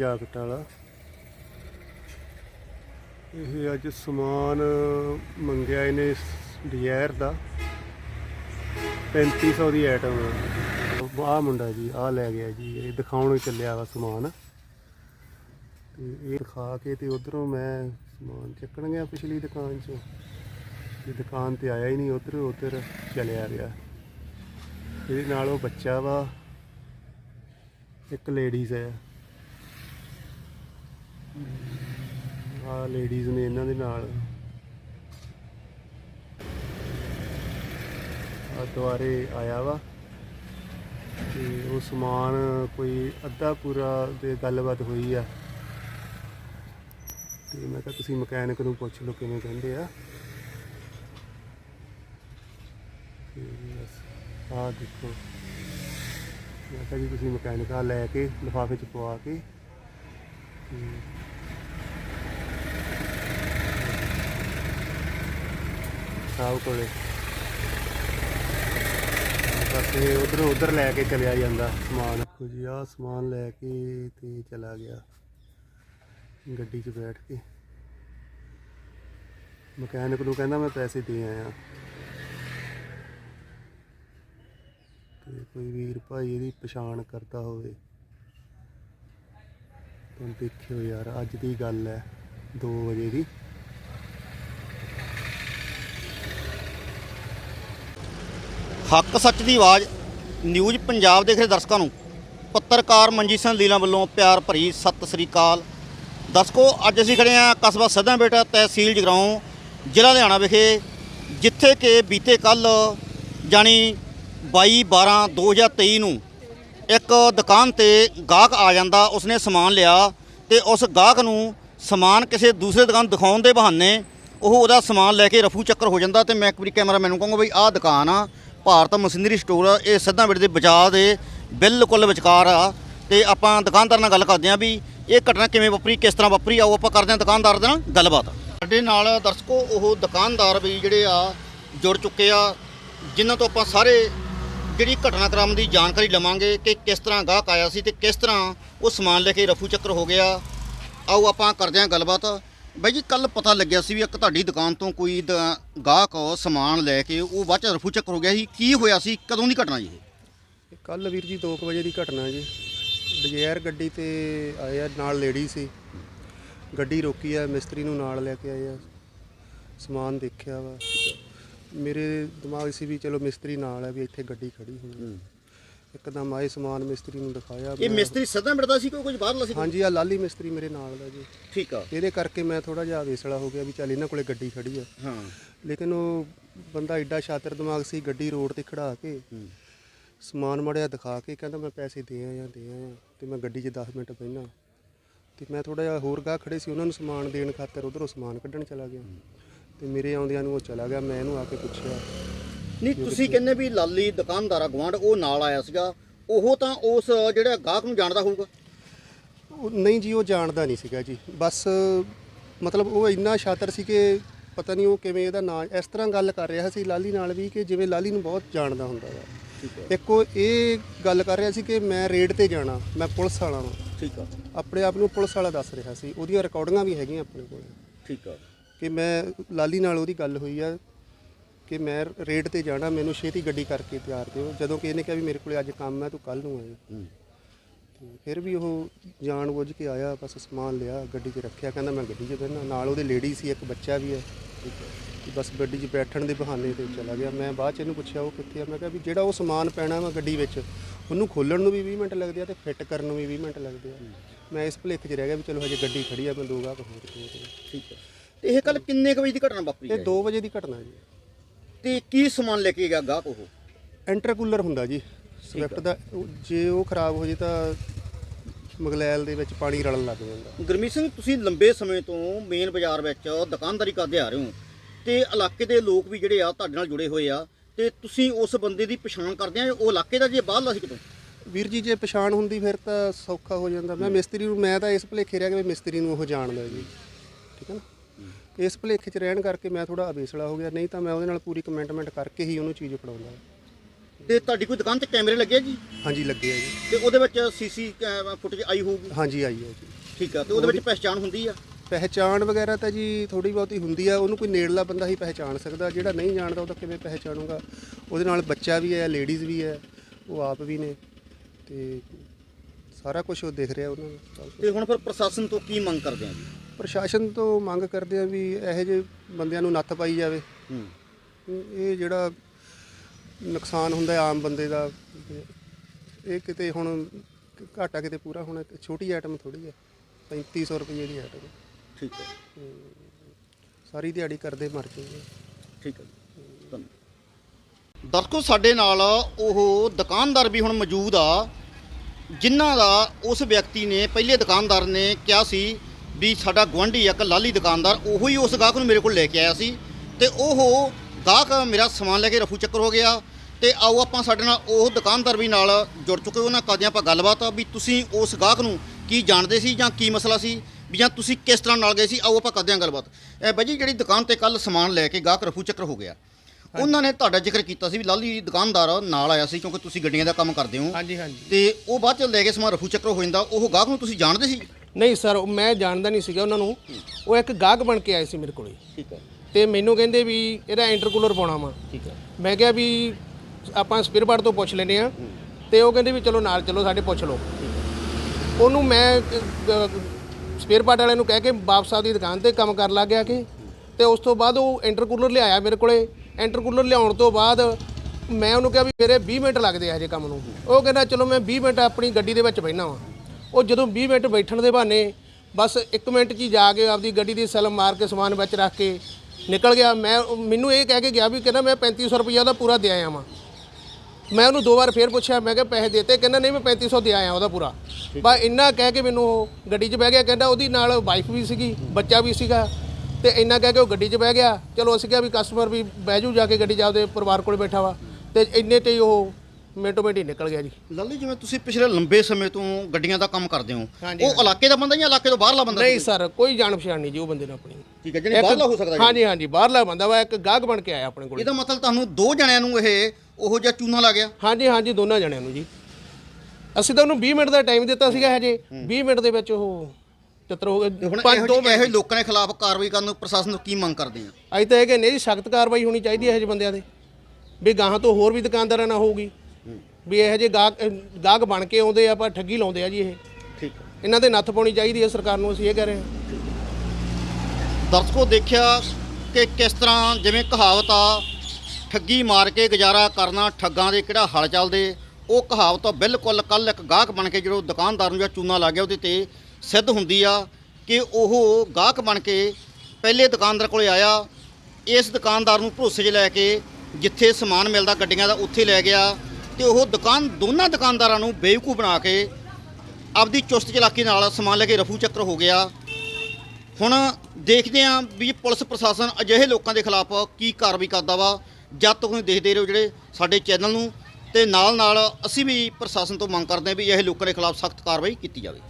Jacket ਵਾਲਾ। ਇਹ ਅੱਜ ਸਮਾਨ ਮੰਗਿਆ ਇਹਨੇ ਡਿਜ਼ਾਇਰ ਦਾ। 3500 ਦੀ ਆਈਟਮ ਆਹ ਮੁੰਡਾ ਜੀ, ਆਹ ਲੈ ਗਿਆ ਜੀ। ਇਹ ਦਿਖਾਉਣ ਚੱਲਿਆ ਵਾ ਸਮਾਨ। ਤੇ ਇਹ ਦਿਖਾ ਕੇ ਤੇ ਉਧਰੋਂ ਮੈਂ ਸਮਾਨ ਚੱਕਣ ਗਿਆ ਪਿਛਲੀ ਦੁਕਾਨ 'ਚੋਂ। ਤੇ ਦੁਕਾਨ ਤੇ ਆਇਆ ਹੀ ਨਹੀਂ, ਉਧਰ ਉਧਰ ਚਲਿਆ ਗਿਆ ਇਹਦੇ ਨਾਲ ਉਹ ਬੱਚਾ ਵਾ। ਇੱਕ ਲੇਡੀਜ਼ ਹੈ ਆ ਲੇਡੀਜ਼ ਨੇ ਇਹਨਾਂ ਦੇ ਨਾਲ। ਆ ਦੁਆਰੇ ਆਇਆ ਵਾ। ਤੇ ਉਹ ਸਮਾਨ ਕੋਈ ਅੱਧਾ ਪੂਰਾ ਦੇ ਗੱਲਬਾਤ ਹੋਈ ਆ। ਤੇ ਮੈਂ ਕਿਹਾ ਤੁਸੀਂ ਮਕੈਨਿਕ ਨੂੰ ਪੁੱਛ ਲਓ ਕਿਵੇਂ ਕਹਿੰਦੇ ਆ। ਤੇ ਬਸ, ਆਹ ਦੇਖੋ। ਮੈਂ ਕਿਹਾ ਜੀ ਤੁਸੀਂ ਮਕੈਨਿਕ ਆ ਲੈ ਕੇ, ਲਿਫਾਫੇ ਚ ਪਵਾ ਕੇ। ਤੇ ਕੋਲੇ। ਬਸ ਇਹ ਉਧਰ ਉਧਰ ਲੈ ਕੇ ਚਲਿਆ ਜਾਂਦਾ ਸਮਾਨ। ਦੇਖੋ ਜੀ, ਆਹ ਸਮਾਨ ਲੈ ਕੇ ਤੇ ਚਲਾ ਗਿਆ। ਗੱਡੀ 'ਚ ਬੈਠ ਕੇ। ਮਕੈਨਿਕ ਨੂੰ ਕਹਿੰਦਾ, ਮੈਂ ਪੈਸੇ ਦੇ ਆਇਆ। ਤੇ ਕੋਈ ਵੀਰ ਭਾਈ ਇਹਦੀ ਪਛਾਣ ਕਰਦਾ ਹੋਵੇ। ਤਾਂ ਦੇਖਿਓ ਯਾਰ, ਅੱਜ ਦੀ ਗੱਲ ਹੈ 2 ਵਜੇ ਦੀ। ਹੱਕ ਸੱਚ ਦੀ ਆਵਾਜ਼, ਨਿਊਜ਼ ਪੰਜਾਬ ਦੇਖ ਰਹੇ ਦਰਸ਼ਕਾਂ ਨੂੰ। ਪੱਤਰਕਾਰ ਮਨਜੀਤ ਸਿੰਘ ਲੀਲਾ ਵੱਲੋਂ ਪਿਆਰ ਭਰੀ ਸਤਿ ਸ੍ਰੀ ਅਕਾਲ। ਦਰਸ਼ਕੋ, ਅੱਜ ਅਸੀਂ ਖੜੇ ਹਾਂ ਕਸਬਾ ਸਦਾ ਬੇਟਾ ਤਹਿਸੀਲ ਜਗਰਾਉਂ, ਜ਼ਿਲ੍ਹਾ ਲੁਧਿਆਣਾ ਵਿਖੇ, ਜਿੱਥੇ ਕਿ ਬੀਤੇ ਕੱਲ ਜਾਣੀ 22 12 2023 ਨੂੰ ਇੱਕ ਦੁਕਾਨ ਤੇ ਗਾਹਕ ਆ ਜਾਂਦਾ, ਉਸਨੇ ਸਮਾਨ ਲਿਆ ਤੇ ਉਸ ਗਾਹਕ ਨੂੰ ਸਮਾਨ ਕਿਸੇ ਦੂਸਰੇ ਦੁਕਾਨ ਦਿਖਾਉਣ ਦੇ ਬਹਾਨੇ ਉਹ ਉਹਦਾ ਸਮਾਨ ਲੈ ਕੇ ਰਫੂ ਚੱਕਰ ਹੋ ਜਾਂਦਾ ਤੇ ਮੈਂ ਇੱਕ ਵਾਰੀ ਕੈਮਰਾਮੈਨ ਨੂੰ ਕਹੂੰਗਾ, ਬਈ ਆਹ ਦੁਕਾਨ ਆ ਭਾਰਤ ਮਸ਼ੀਨਰੀ ਸਟੋਰ ਆ, ਇਹ ਸਿੱਧਾ ਦੇ ਬਾਜ਼ਾਰ ਦੇ ਬਿਲਕੁਲ ਵਿਚਕਾਰ ਆ। ਤੇ ਆਪਾਂ ਦੁਕਾਨਦਾਰ ਨਾਲ ਗੱਲ ਕਰਦੇ ਆਂ ਵੀ ਇਹ ਘਟਨਾ ਕਿਵੇਂ ਵਾਪਰੀ ਕਿਸ ਤਰ੍ਹਾਂ ਵਾਪਰੀ ਆਓ ਆਪਾਂ ਕਰਦੇ ਆਂ ਦੁਕਾਨਦਾਰ ਦੇ ਨਾਲ ਗੱਲਬਾਤ। ਸਾਡੇ ਨਾਲ ਦਰਸ਼ਕੋ ਉਹ ਦੁਕਾਨਦਾਰ ਵੀ ਜਿਹੜੇ ਆ ਜੁੜ ਚੁੱਕੇ ਆ ਜਿਨ੍ਹਾਂ ਤੋਂ ਆਪਾਂ ਸਾਰੇ ਜਿਹੜੀ ਘਟਨਾਕ੍ਰਮ ਦੀ ਜਾਣਕਾਰੀ ਲਵਾਂਗੇ ਕਿ ਕਿਸ ਤਰ੍ਹਾਂ ਗਾਹਕ ਆਇਆ ਸੀ ਤੇ ਕਿਸ ਤਰ੍ਹਾਂ ਉਹ ਸਮਾਨ ਲੈ ਕੇ ਰਫੂ ਚੱਕਰ ਹੋ ਗਿਆ। ਆਓ ਆਪਾਂ ਕਰਦੇ ਹਾਂ ਗੱਲਬਾਤ। ਬਾਈ ਜੀ ਕੱਲ ਪਤਾ ਲੱਗਿਆ ਸੀ ਵੀ ਇੱਕ ਤੁਹਾਡੀ ਦੁਕਾਨ ਤੋਂ ਕੋਈ ਦ- ਗਾਹਕ ਸਮਾਨ ਲੈ ਕੇ ਉਹ ਬਾਅਦ ਚ ਰਫੂ ਚੱਕਰ ਹੋ ਗਿਆ ਸੀ। ਕੀ ਹੋਇਆ ਸੀ? ਕਦੋਂ ਦੀ ਘਟਨਾ ਜੀ ਇਹ? ਕੱਲ ਵੀਰ ਜੀ 2 ਵਜੇ ਦੀ ਘਟਨਾ ਜੀ। ਡਿਜ਼ਾਇਰ ਗੱਡੀ ਤੇ ਆਏ ਆ ਨਾਲ ਲੇਡੀ ਸੀ। ਗੱਡੀ ਰੋਕੀ ਆ ਮਿਸਤਰੀ ਨੂੰ ਨਾਲ ਲੈ ਕੇ ਆਏ ਆ। ਸਮਾਨ ਦੇਖਿਆ ਵਾ। ਮੇਰੇ ਦਿਮਾਗ ਸੀ ਵੀ ਚਲੋ ਮਿਸਤਰੀ ਨਾਲ ਹੈ ਵੀ ਇੱਥੇ ਗੱਡੀ ਖੜੀ ਹੋਣੀ ਇੱਕਦਮ ਆਏ ਸਮਾਨ ਮਿਸਤਰੀ ਨੂੰ ਦਿਖਾਇਆ ਇਹ ਮੈਂ- ਮਿਸਤਰੀ ਸਦਾ ਮਿਲਦਾ ਸੀ ਕੋਈ ਕੁਝ ਬਾਹਰਲਾ ਸੀ? ਹਾਂਜੀ ਆ ਲਾਲੀ ਮਿਸਤਰੀ ਮੇਰੇ ਨਾਲ ਦਾ ਜੀ। ਠੀਕ ਆ। ਇਹਦੇ ਕਰਕੇ ਮੈਂ ਥੋੜਾ ਜਿਹਾ ਵੇਸਲਾ ਹੋ ਗਿਆ ਵੀ ਚੱਲ ਇਹਨਾਂ ਕੋਲੇ ਗੱਡੀ ਖੜੀ ਆ। ਹਾਂ। ਲੇਕਿਨ ਉਹ ਬੰਦਾ ਐਡਾ ਸ਼ਾਤਰ ਦਿਮਾਗ ਸੀ ਗੱਡੀ ਰੋਡ ਤੇ ਖੜਾ ਕੇ ਸਮਾਨ ਮੜਿਆ ਦਿਖਾ ਕੇ ਕਹਿੰਦਾ ਮੈਂ ਪੈਸੇ ਦੇ ਆਇਆ ਦੇ ਆਇਆ ਤੇ ਮੈਂ ਗੱਡੀ 'ਚ 10 ਮਿੰਟ ਬਹਿਣਾ ਤੇ ਮੈਂ ਥੋੜਾ ਜਿਹਾ ਹੋਰ ਗਾਹ ਖੜੇ ਸੀ ਉਹਨਾਂ ਨੂੰ ਸਮਾਨ ਦੇਣ ਖਾਤਰ ਉਧਰੋਂ ਸਮਾਨ ਕੱਢਣ ਚਲਾ ਗਿਆ। ਤੇ ਮੇਰੇ ਆਉਂਦਿਆਂ ਨੂੰ ਉਹ ਚਲਾ ਗਿਆ ਮੈਂ ਇਹਨੂੰ ਆ ਕੇ ਪੁੱਛਿਆ ਨਹੀਂ ਤੁਸੀਂ ਕਹਿੰਦੇ ਵੀ ਲਾਲੀ ਦੁਕਾਨਦਾਰਾ ਗਵਾਂਡ ਉਹ ਨਾਲ ਆਇਆ ਸੀਗਾ। ਉਹ ਤਾਂ ਉਸ ਜਿਹੜਾ ਗਾਹਕ ਨੂੰ ਜਾਣਦਾ ਹੋਊਗਾ? ਉਹ ਨਹੀਂ ਜੀ ਉਹ ਜਾਣਦਾ ਨਹੀਂ ਸੀਗਾ ਜੀ। ਬਸ ਮਤਲਬ ਉਹ ਇੰਨਾ ਸ਼ਾਤਰ ਸੀ ਕਿ ਪਤਾ ਨਹੀਂ ਉਹ ਕਿਵੇਂ ਇਹਦਾ ਨਾਂ ਇਸ ਤਰ੍ਹਾਂ ਗੱਲ ਕਰ ਰਿਹਾ ਸੀ ਲਾਲੀ ਨਾਲ ਵੀ ਕਿ ਜਿਵੇਂ ਲਾਲੀ ਨੂੰ ਬਹੁਤ ਜਾਣਦਾ ਹੁੰਦਾ ਆ ਇੱਕ ਉਹ ਇਹ ਗੱਲ ਕਰ ਰਿਹਾ ਸੀ ਕਿ ਮੈਂ ਰੇਡ ਤੇ ਜਾਣਾ ਮੈਂ ਪੁਲਿਸ ਵਾਲਾ ਹਾਂ ਠੀਕ ਆ। ਆਪਣੇ ਆਪ ਨੂੰ ਪੁਲਿਸ ਵਾਲਾ ਦੱਸ ਰਿਹਾ ਸੀ। ਉਹਦੀਆਂ ਰਿਕਾਰਡਿੰਗਾਂ ਵੀ ਹੈਗੀਆਂ ਆਪਣੇ ਕੋਲ। ਠੀਕ ਆ। ਕਿ ਮੈਂ ਲਾਲੀ ਨਾਲ ਉਹਦੀ ਗੱਲ ਹੋਈ ਆ ਕਿ ਮੈਂ ਰੇਡ ਤੇ ਜਾਣਾ ਮੈਨੂੰ ਛੇਤੀ ਗੱਡੀ ਕਰਕੇ ਤਿਆਰ ਦਿਓ। ਜਦੋਂ ਕਿ ਇਹਨੇ ਕਿਹਾ ਵੀ ਮੇਰੇ ਕੋਲੇ ਅੱਜ ਕੰਮ ਹੈ ਤੂੰ ਕੱਲ ਨੂੰ ਹੂੰ। ਤੇ ਫਿਰ ਵੀ ਉਹ ਜਾਣ ਬੁੱਝ ਕੇ ਆਇਆ ਬਸ ਸਮਾਨ ਲਿਆ ਗੱਡੀ 'ਚ ਰੱਖਿਆ ਕਹਿੰਦਾ ਮੈਂ ਗੱਡੀ 'ਚ ਬਹਿਣਾ ਨਾਲ ਉਹਦੇ ਲੇਡੀ ਸੀ ਇੱਕ ਬੱਚਾ ਵੀ ਹੈ ਬਸ ਗੱਡੀ 'ਚ ਬੈਠਣ ਦੇ ਬਹਾਨੇ ਤੇ ਚਲਾ ਗਿਆ। ਮੈਂ ਬਾਅਦ 'ਚ ਇਹਨੂੰ ਪੁੱਛਿਆ ਉਹ ਕਿੱਥੇ ਆ? ਮੈਂ ਕਿਹਾ ਵੀ ਜਿਹੜਾ ਉਹ ਸਮਾਨ ਪੈਣਾ ਵਾ ਗੱਡੀ ਵਿੱਚ ਉਹਨੂੰ ਖੋਲਣ ਨੂੰ ਵੀ 20 ਮਿੰਟ ਲੱਗਦੇ ਆ ਤੇ ਫਿੱਟ ਕਰਨ ਨੂੰ ਵੀ 20 ਮਿੰਟ ਲੱਗਦੇ ਆ। ਮੈਂ ਇਸ ਭੁਲੇਖ 'ਚ ਰਹਿ ਗਿਆ ਵੀ ਚਲੋ ਹਜੇ ਗੱਡੀ ਖੜੀ ਆ ਮੈਂ ਦੋ ਗਾਹਕ ਹੋਰ। ਠੀਕ ਤੇ ਇਹ ਕੱਲ ਕਿੰਨੇ ਕੁ ਵਜੇ ਦੀ ਘਟਨਾ ਵਾਪਰੀ ਇਹ ਹੈ? 2 ਵਜੇ ਦੀ ਘਟਨਾ ਜੀ। ਤੇ ਕੀ ਸਮਾਨ ਲੈ ਕੇ ਗਿਆ ਗਾਹਕ ਉਹ? ਇੰਟਰਕੂਲਰ ਹੁੰਦਾ ਜੀ ਸਵਿਫਟ ਦਾ। ਉਹ- ਜੇ ਉਹ ਖਰਾਬ ਹੋ ਜੇ ਤਾਂ ਮਗਲੈਲ ਦੇ ਵਿੱਚ ਪਾਣੀ ਰਲਣ ਲੱਗ ਜਾਂਦਾ। ਗੁਰਮੀਤ ਸਿੰਘ ਤੁਸੀਂ ਲੰਬੇ ਸਮੇਂ ਤੋਂ ਮੇਨ ਬਾਜ਼ਾਰ ਵਿੱਚ ਦੁਕਾਨਦਾਰੀ ਕਰਦੇ ਆ ਰਹੇ ਹੋ ਤੇ ਇਲਾਕੇ ਦੇ ਲੋਕ ਵੀ ਜਿਹੜੇ ਆ ਤੁਹਾਡੇ ਨਾਲ ਜੁੜੇ ਹੋਏ ਆ ਤੇ ਤੁਸੀਂ ਉਸ ਬੰਦੇ ਦੀ ਪਛਾਣ ਕਰਦੇ ਆ ਉਹ ਇਲਾਕੇ ਦਾ ਜੇ ਬਾਹਰਲਾ ਸੀ ਕਿਤੋਂ? ਵੀਰ ਜੀ ਜੇ ਪਛਾਣ ਹੁੰਦੀ ਫਿਰ ਤਾਂ ਸੌਖਾ ਹੋ ਜਾਂਦਾ। ਮੈਂ ਮਿਸਤਰੀ ਨੂੰ ਮੈਂ ਤਾਂ ਇਸ ਭੁਲੇਖੇ ਰਿਹਾ ਕਿ ਵੀ ਮਿਸਤਰੀ ਨੂੰ ਉਹ ਜਾਣਦਾ ਜੀ। ਠੀਕ ਹੈ ਨਾ? ਇਸ ਭੁਲੇਖੇ 'ਚ ਰਹਿਣ ਕਰਕੇ ਮੈਂ ਥੋੜਾ ਅਵੇਸਲਾ ਹੋ ਗਿਆ ਨਹੀਂ ਤਾਂ ਮੈਂ ਉਹਦੇ ਨਾਲ ਪੂਰੀ ਕਮੈਂਟਮੈਂਟ ਕਰਕੇ ਹੀ ਉਹਨੂੰ ਚੀਜ਼ ਫੜਾਉਂਦਾ ਤੇ ਤੁਹਾਡੀ ਕੋਈ ਦੁਕਾਨ ਤੇ ਕੈਮਰੇ ਲੱਗੇ ਜੀ? ਹਾਂਜੀ ਲੱਗੇ ਆ ਜੀ। ਤੇ ਉਹਦੇ ਵਿੱਚ ਸੀਸੀ ਫੁਟੇਜ ਆਈ ਹੋਊਗੀ? ਹਾਂਜੀ ਆਈ ਹੈ ਜੀ। ਠੀਕ ਆ ਤੇ ਉਹਦੇ ਵਿੱਚ ਪਹਿਚਾਣ ਹੁੰਦੀ ਆ? ਪਹਿਚਾਣ ਵਗੈਰਾ ਤਾਂ ਜੀ ਥੋੜੀ ਬਹੁਤੀ ਹੁੰਦੀ ਆ ਉਹਨੂੰ ਕੋਈ ਨੇੜਲਾ ਬੰਦਾ ਹੀ ਪਹਿਚਾਣ ਸਕਦਾ ਜਿਹੜਾ ਨਹੀਂ ਜਾਣਦਾ ਉਹ ਤਾਂ ਕਿਵੇਂ ਪਹਿਚਾਣੂਗਾ। ਉਹਦੇ ਨਾਲ ਬੱਚਾ ਵੀ ਹੈ ਲੇਡੀਜ਼ ਵੀ ਹੈ ਉਹ ਆਪ ਵੀ ਨੇ ਤੇ ਸਾਰਾ ਕੁਝ ਉਹ ਦਿਖ ਰਿਹਾ ਉਹਨਾਂ ਨੂੰ। ਤੇ ਹੁਣ ਫਿਰ ਪ੍ਰਸ਼ਾਸਨ ਤੋਂ ਕੀ ਮੰਗ ਕਰਦੇ ਆ ਜੀ? ਪ੍ਰਸ਼ਾਸਨ ਤੋਂ ਮੰਗ ਕਰਦੇ ਆ ਵੀ ਇਹੋ ਜਿਹੇ ਬੰਦਿਆਂ ਨੂੰ ਨੱਥ ਪਾਈ ਜਾਵੇ। ਹੂੰ। ਇਹ ਜਿਹੜਾ ਨੁਕਸਾਨ ਹੁੰਦਾ ਹੈ ਆਮ ਬੰਦੇ ਦਾ ਇਹ ਕਿਤੇ ਹੁਣ ਘਾਟਾ ਕਿਤੇ ਪੂਰਾ ਹੋਣਾ ਛੋਟੀ ਆਈਟਮ ਥੋੜੀ ਹੈ 3500 ਰੁਪਏ ਦੀ ਆਈਟਮ ਠੀਕ ਹੈ। ਸਾਰੀ ਦਿਹਾੜੀ ਕਰਦੇ ਮਰ ਜਾਊਗੇ ਠੀਕ ਹੈ। ਧੰਨਵਾਦ। ਦਰਸ਼ਕੋ ਸਾਡੇ ਨਾਲ ਉਹ ਦੁਕਾਨਦਾਰ ਵੀ ਹੁਣ ਮੌਜੂਦ ਆ ਜਿਨ੍ਹਾਂ ਦਾ ਉਸ ਵਿਅਕਤੀ ਨੇ ਪਹਿਲੇ ਦੁਕਾਨਦਾਰ ਨੇ ਕਿਹਾ ਸੀ ਵੀ ਸਾਡਾ ਗੁਆਂਢੀ ਇੱਕ ਲਾਲੀ ਦੁਕਾਨਦਾਰ ਉਹੋ ਹੀ ਉਸ ਗਾਹਕ ਨੂੰ ਮੇਰੇ ਕੋਲ ਲੈ ਕੇ ਆਇਆ ਸੀ ਤੇ ਉਹ ਗਾਹਕ ਮੇਰਾ ਸਮਾਨ ਲੈ ਕੇ ਰਫੂ ਚੱਕਰ ਹੋ ਗਿਆ ਤੇ ਆਓ ਆਪਾਂ ਸਾਡੇ ਨਾਲ ਉਹ ਦੁਕਾਨਦਾਰ ਵੀ ਨਾਲ ਜੁੜ ਚੁੱਕੇ ਉਹਨਾਂ ਕਰਦੇ ਆਪਾਂ ਗੱਲਬਾਤ ਵੀ ਤੁਸੀਂ ਉਸ ਗਾਹਕ ਨੂੰ ਕੀ ਜਾਣਦੇ ਸੀ ਜਾਂ ਕੀ ਮਸਲਾ ਸੀ ਵੀ ਜਾਂ ਤੁਸੀਂ ਕਿਸ ਤਰ੍ਹਾਂ ਨਾਲ ਗਏ ਸੀ ਆਓ ਆਪਾਂ ਕਰਦੇ ਹਾਂ ਗੱਲਬਾਤ। ਇਹ ਬਾਈ ਜੀ ਜਿਹੜੀ ਦੁਕਾਨ ਤੇ ਕੱਲ ਸਮਾਨ ਲੈ ਕੇ ਗਾਹਕ ਰਫੂ ਚੱਕਰ ਹੋ ਗਿਆ। ਉਹਨਾਂ ਨੇ ਤੁਹਾਡਾ ਜ਼ਿਕਰ ਕੀਤਾ ਸੀ ਵੀ ਲਾਲੀ ਦੁਕਾਨਦਾਰ ਨਾਲ ਆਇਆ ਸੀ ਕਿਉਂਕਿ ਤੁਸੀਂ ਗੱਡੀਆਂ ਦਾ ਕੰਮ ਕਰਦੇ ਹੋ। ਹਾਂਜੀ ਹਾਂਜੀ। ਤੇ ਉਹ ਬਾਅਦ ਚ ਲੈ ਕੇ ਸਮਾਨ ਰਫੂ ਚੱਕਰ ਹੋ ਜਾਂਦਾ ਉਹ ਗਾਹਕ ਨੂੰ ਤੁਸੀਂ ਜਾਣਦੇ ਸੀ? ਨਹੀਂ ਸਰ ਉਹ ਮੈਂ ਜਾਣਦਾ ਨਹੀਂ ਸੀਗਾ ਉਹਨਾਂ ਨੂੰ। ਉਹ ਇੱਕ ਗਾਹਕ ਬਣ ਕੇ ਆਏ ਸੀ ਮੇਰੇ ਕੋਲੇ। ਠੀਕ ਹੈ। ਤੇ ਮੈਨੂੰ ਕਹਿੰਦੇ ਵੀ ਇਹਦਾ ਇੰਟਰਕੂਲਰ ਪਾਉਣਾ ਵਾ। ਠੀਕ ਹੈ। ਮੈਂ ਕਿਹਾ ਵੀ ਆਪਾਂ ਸਪੇਅਰ ਪਾਰਟ ਤੋਂ ਪੁੱਛ ਲੈਨੇ ਆ ਤੇ ਉਹ ਕਹਿੰਦੇ ਵੀ ਚਲੋ ਨਾਲ ਚਲੋ ਸਾਡੇ ਪੁੱਛ ਲਓ। ਉਹਨੂੰ ਮੈਂ ਸਪੇਅਰ ਪਾਰਟ ਵਾਲਿਆਂ ਨੂੰ ਕਹਿ ਕੇ ਬਾਪ ਸਾਹਿਬ ਦੀ ਦੁਕਾਨ ਤੇ ਕੰਮ ਕਰਨ ਲੱਗ ਗਿਆ ਕਿ। ਤੇ ਉਸ ਤੋਂ ਬਾਅਦ ਉਹ ਇੰਟਰਕੂਲਰ ਲਿਆਇਆ ਮੇਰੇ ਕੋਲੇ। ਇੰਟਰਕੂਲਰ ਲਿਆਉਣ ਤੋਂ ਬਾਅਦ ਮੈਂ ਉਹਨੂੰ ਕਿਹਾ ਵੀ ਮੇਰੇ 20 ਮਿੰਟ ਲੱਗਦੇ ਆ ਹਜੇ ਕੰਮ ਨੂੰ। ਉਹ ਕਹਿੰਦਾ ਚਲੋ ਮੈਂ 20 ਮਿੰਟ ਆਪਣੀ ਗੱਡੀ ਦੇ ਵਿੱਚ ਬਹਿਣਾ ਵਾਂ। ਉਹ ਜਦੋਂ 20 ਮਿੰਟ ਬੈਠਣ ਦੇ ਬਹਾਨੇ ਬਸ 1 ਮਿੰਟ 'ਚ ਹੀ ਜਾ ਕੇ ਆਪਦੀ ਗੱਡੀ ਦੀ ਸੈਲਮ ਮਾਰ ਕੇ ਸਮਾਨ ਵਿੱਚ ਰੱਖ ਕੇ ਨਿਕਲ ਗਿਆ। ਮੈਂ ਮੈਨੂੰ ਇਹ ਕਹਿ ਕੇ ਗਿਆ ਵੀ ਕਹਿੰਦਾ ਮੈਂ 3500 ਰੁਪਈਆ ਦਾ ਪੂਰਾ ਦੇ ਆਇਆ ਵਾਂ। ਮੈਂ ਉਹਨੂੰ ਦੋ ਵਾਰ ਫੇਰ ਪੁੱਛਿਆ ਮੈਂ ਕਿਹਾ ਪੈਸੇ ਦੇਤੇ? ਕਹਿੰਦਾ ਨਹੀਂ ਮੈਂ 3500 ਦੇ ਆਇਆ ਉਹਦਾ ਪੂਰਾ। ਬਸ ਇੰਨਾ ਕਹਿ ਕੇ ਮੈਨੂੰ ਉਹ ਗੱਡੀ 'ਚ ਬਹਿ ਗਿਆ। ਕਹਿੰਦਾ ਉਹਦੀ ਨਾਲ ਵਾਈਫ ਵੀ ਸੀਗੀ ਬੱਚਾ ਵੀ ਸੀਗਾ ਤੇ ਇੰਨਾ ਕਹਿ ਕੇ ਉਹ ਗੱਡੀ 'ਚ ਬਹਿ ਗਿਆ। ਚਲੋ ਅਸੀਂ ਕਿਹਾ ਵੀ ਕਸਟਮਰ ਵੀ ਬਹਿ ਜੂ ਜਾ ਕੇ ਗੱਡੀ 'ਚ ਆਪਦੇ ਪਰਿਵਾਰ ਕੋਲ ਬੈਠਾ ਵਾ ਤੇ ਇੰਨੇ ਤੇ ਉਹ ਮਿੰਟੋ ਮਿੰਟ ਹੀ ਨਿਕਲ ਗਿਆ ਜੀ। ਲਾਲੀ ਜਿਵੇਂ ਤੁਸੀਂ ਪਿਛਲੇ ਲੰਬੇ ਸਮੇਂ ਤੋਂ ਗੱਡੀਆਂ ਦਾ ਕੰਮ ਕਰਦੇ ਹੋ ਹਾਂਜੀ, ਉਹ ਇਲਾਕੇ ਦਾ ਬੰਦਾ ਜਾਂ ਇਲਾਕੇ ਤੋਂ ਬਾਹਰਲਾ ਬੰਦਾ ਨਹੀਂ ਸਰ ਕੋਈ ਜਾਣ ਪਛਾਣ ਨਹੀਂ ਜੀ ਉਹ ਬੰਦੇ ਨਾਲ ਆਪਣੀ ਠੀਕ ਹੈ ਜਿਹੜੀ ਬਾਹਰਲਾ ਹੋ ਸਕਦਾ ਜੀ। ਹਾਂਜੀ ਹਾਂਜੀ ਬਾਹਰਲਾ ਬੰਦਾ ਵਾ ਇੱਕ ਗਾਹਕ ਬਣ ਕੇ ਆਇਆ ਆਪਣੇ ਕੋਲ। ਇਹਦਾ ਮਤਲਬ ਤੁਹਾਨੂੰ ਦੋ ਜਣਿਆਂ ਨੂੰ ਇਹ ਉਹੋ ਜਿਹਾ ਚੂਨਾ ਲੱਗ ਗਿਆ? ਹਾਂਜੀ ਹਾਂਜੀ ਦੋਨਾਂ ਜਣਿਆਂ ਨੂੰ ਜੀ। ਅਸੀਂ ਤਾਂ ਉਹਨੂੰ 20 ਮਿੰਟ ਦਾ ਟਾਈਮ ਦਿੱਤਾ ਸੀਗਾ ਹਜੇ। 20 ਮਿੰਟ ਦੇ ਵਿੱਚ ਉਹ ਤਿੱਤਰ ਹੋ ਤੇ ਗਏ ਹੁਣ ਪੰਜ ਦੋ ਇਹੋ ਜਿਹੇ ਲੋਕਾਂ ਦੇ ਖਿਲਾਫ ਕਾਰਵਾਈ ਕਰਨ ਨੂੰ ਪ੍ਰਸ਼ਾਸਨ ਤੋਂ ਕੀ ਮੰਗ ਕਰਦੇ ਆ? ਅੱਜ ਤਾਂ ਇਹ ਕਹਿੰਦੇ ਜੀ ਸਖਤ ਕਾਰਵਾਈ ਹੋਣੀ ਚਾਹੀਦੀ ਹੈ ਇਹ ਜਿਹੇ ਬੰਦਿਆਂ ਤੇ। ਵੀ ਗਾਹਾਂ ਤੋਂ ਹੋਰ ਵੀ ਦੁਕਾਨਦਾਰਾਂ ਨਾਲ ਹੋਊਗੀ। ਵੀ ਇਹੋ ਜਿਹੇ ਗਾਹਕ ਗਾਹਕ ਬਣ ਕੇ ਆਉਂਦੇ ਆ ਪਰ ਠੱਗੀ ਲਾਉਂਦੇ ਆ ਜੀ ਇਹ। ਠੀਕ ਹੈ ਇਹਨਾਂ ਤੇ ਨੱਥ ਪਾਉਣੀ ਚਾਹੀਦੀ ਹੈ ਸਰਕਾਰ ਨੂੰ ਅਸੀਂ ਇਹ ਕਹਿ ਰਹੇ ਹਾਂ। ਦਰਸ਼ਕੋ ਦੇਖਿਆ ਕਿ ਕਿਸ ਤਰ੍ਹਾਂ ਜਿਵੇਂ ਕਹਾਵਤ ਆ ਠੱਗੀ ਮਾਰ ਕੇ ਗੁਜ਼ਾਰਾ ਕਰਨਾ ਠੱਗਾਂ ਦੇ ਕਿਹੜਾ ਹਲ ਚੱਲਦੇ? ਉਹ ਕਹਾਵਤ ਬਿਲਕੁਲ ਕੱਲ ਇੱਕ ਗਾਹਕ ਬਣ ਕੇ ਜਦੋਂ ਦੁਕਾਨਦਾਰ ਨੂੰ ਜਾਂ ਚੂਨਾ ਲੱਗ ਗਿਆ ਉਹਦੇ ਤੇ ਸਿੱਧ ਹੁੰਦੀ ਆ ਕਿ ਉਹ ਗਾਹਕ ਬਣ ਕੇ ਪਹਿਲੇ ਦੁਕਾਨਦਾਰ ਕੋਲੇ ਆਇਆ ਇਸ ਦੁਕਾਨਦਾਰ ਨੂੰ ਭਰੋਸੇ 'ਚ ਲੈ ਕੇ ਜਿੱਥੇ ਸਮਾਨ ਮਿਲਦਾ ਗੱਡੀਆਂ ਦਾ ਉੱਥੇ ਲੈ ਗਿਆ ਤੇ ਉਹ ਦੁਕਾਨ, ਦੋਨਾਂ ਦੁਕਾਨਦਾਰਾਂ ਨੂੰ ਬੇਵਕੂ ਬਣਾ ਕੇ ਆਪਦੀ ਚੁਸਤ ਚਲਾਕੀ ਨਾਲ ਸਮਾਨ ਲੈ ਕੇ ਰਫੂ ਚੱਕਰ ਹੋ ਗਿਆ। ਹੁਣ ਦੇਖਦੇ ਆਂ ਵੀ ਪੁਲਿਸ ਪ੍ਰਸ਼ਾਸਨ ਅਜਿਹੇ ਲੋਕਾਂ ਦੇ ਖਿਲਾਫ ਕੀ ਕਾਰਵਾਈ ਕਰਦਾ ਵਾ। ਜਦ ਤੱਕ ਤੁਸੀਂ ਦੇਖਦੇ ਰਹੋ ਜਿਹੜੇ ਸਾਡੇ ਚੈਨਲ ਨੂੰ ਤੇ ਨਾਲ ਨਾਲ ਅਸੀਂ ਵੀ ਪ੍ਰਸ਼ਾਸਨ ਤੋਂ ਮੰਗ ਕਰਦੇ ਹਾਂ ਵੀ ਇਹ ਲੋਕਾਂ ਦੇ ਖਿਲਾਫ ਸਖਤ ਕਾਰਵਾਈ ਕੀਤੀ ਜਾਵੇ।